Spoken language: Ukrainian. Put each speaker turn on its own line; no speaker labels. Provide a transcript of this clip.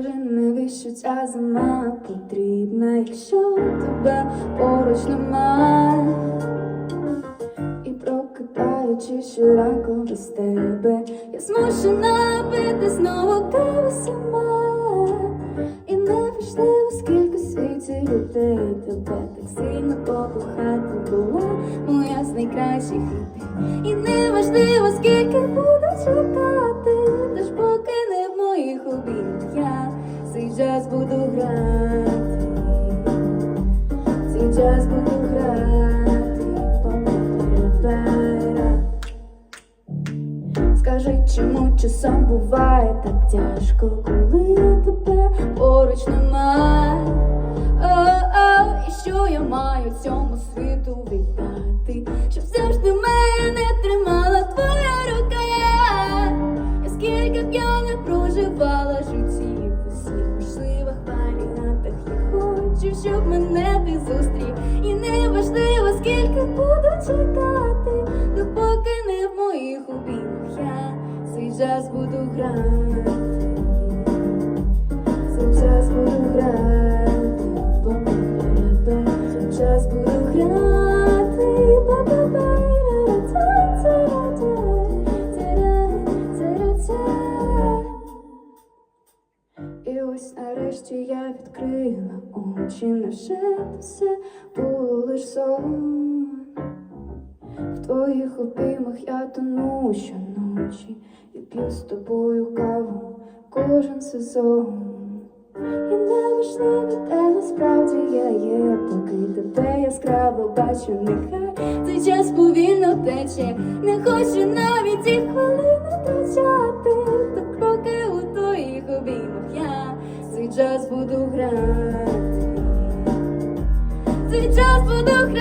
Скажи, навіщо ця зима потрібна, якщо тебе поруч немає І прокидаючись щоранку без тебе, я змушена пити знову каву сама. І неважливо, скільки в світі людей тебе так сильно покохати була моя з найкращих ідей. І неважливо, час буду грати. Цей час буду грати. Па-па-па-ра-па-ра. Скажи, чому часом буває так тяжко, коли тебе поруч немає? О-о, і що я маю цьому світу віддати, щоб завжди мене тримала твоя рука. Я скільки б я не проживала житті хочу, щоб мене ти зустрів. І не важливо, скільки буду чекати, допоки не в моїх обіймах я цей час буду грати. Цей час буду грати. Ба-ба-ба-ба. Час буду грати. І ось нарешті я відкрила очі, це все було лиш сон. В твоїх обіймах я тону щоночі і п'ю з тобою каву кожен сезон. І неважливо, де насправді я є, поки тебе яскраво бачу, нехай цей час повільно тече, не хочу навіть і буду грати, цей час буду грати.